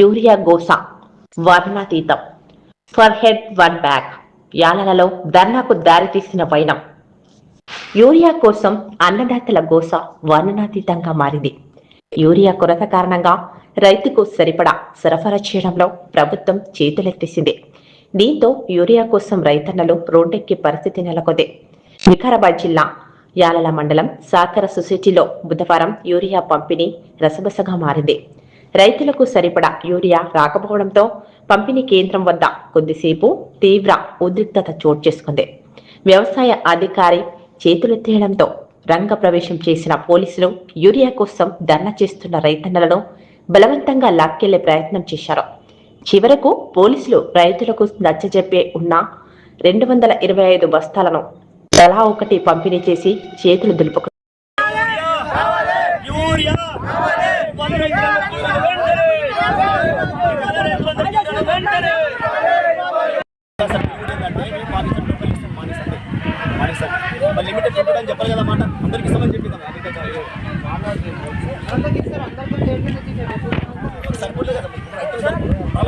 Urea గోసా వర్ణాతీతం. Per head one bag. యాలలలో ధర్నాకు దారితీసిన వైనం. యూరియా కోసం అన్నదాతల గోస వర్ణనాతీతంగా మారింది. యూరియా కొరత కారణంగా రైతుకు సరిపడా సరఫరా చేయడంలో ప్రభుత్వం చేతులెత్తేసింది. దీంతో యూరియా కోసం రైతన్నలు రోడ్డెక్కి పరిస్థితి నెలకొంది. వికారాబాద్ జిల్లా యాలల మండలం సాకర సొసైటీలో బుధవారం యూరియా పంపిణీ రసబసగా మారింది. రైతులకు సరిపడా యూరియా రాకపోవడంతో పంపిణీ కేంద్రం వద్ద కొద్దిసేపు తీవ్ర ఉద్రిక్తత చోటు చేసుకుంది. వ్యవసాయ అధికారి చేతులెత్తేయడంతో రంగ ప్రవేశం చేసిన పోలీసులు యూరియా కోసం ధర్నా చేస్తున్న రైతన్నలను బలవంతంగా లాక్కెళ్ళే ప్రయత్నం చేశారు. చివరకు పోలీసులు రైతులకు నచ్చజెప్పే ఉన్న రెండు వందల ఇరవై ఐదు బస్తాలను తలా ఒకటి పంపిణీ చేసి చేతులు దులుపుకు లిమిటెడ్ ఫుడ్ అని చెప్పాలి కదా మాట. అందరికి ఇస్తామని చెప్పింది సరిపోలేదు కదా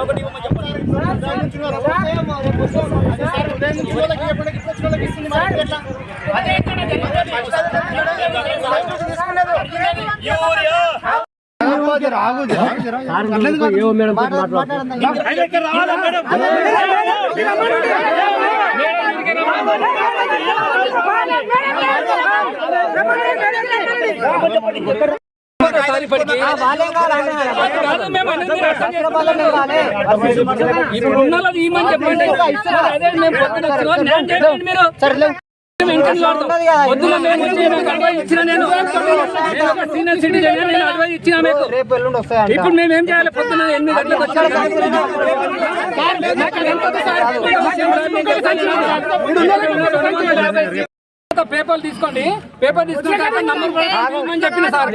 ఒకటి ఇవ్వమని చెప్పాలి కాదు, ఇప్పుడు ఉన్నోళ్ళది ఇమ్మని చెప్పండి? అదే మేము పొద్దున మీరు. ఇప్పుడు మేము ఏం చేయాలి? పొద్దున ఎనిమిది గంటలకు వచ్చాము సంచి? పేపర్లు తీసుకోండి. పేపర్ తీసుకుని ఇవ్వమని చెప్పిన సార్.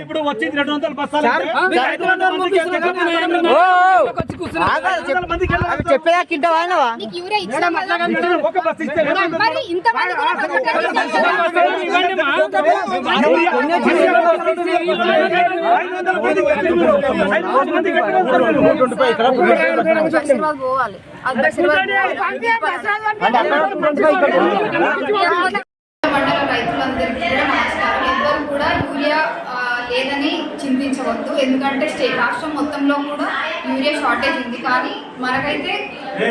ఇప్పుడు వచ్చింది రెండు వందల. చెప్పేదా ఒక పోవాలి మండల రైతులందరికీ కూడా నమస్కారం ఎవ్వరు కూడా యూరియా లేదని చింతించవద్దు ఎందుకంటే స్టే రాష్ట్రం మొత్తంలో కూడా యూరియా షార్టేజ్ ఉంది కానీ మనకైతే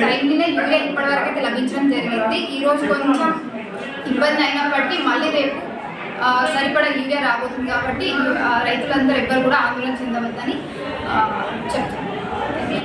టైంలోనే యూరియా ఇప్పటివరకు అయితే లభించడం జరిగింది ఈ రోజు కొంచెం ఇబ్బంది అయినప్పటికీ మళ్ళీ రేపు సరిపడా యూరియా రాబోతుంది కాబట్టి రైతులందరూ ఎవ్వరు కూడా ఆందోళన చెందవద్దని చెప్తున్నాను.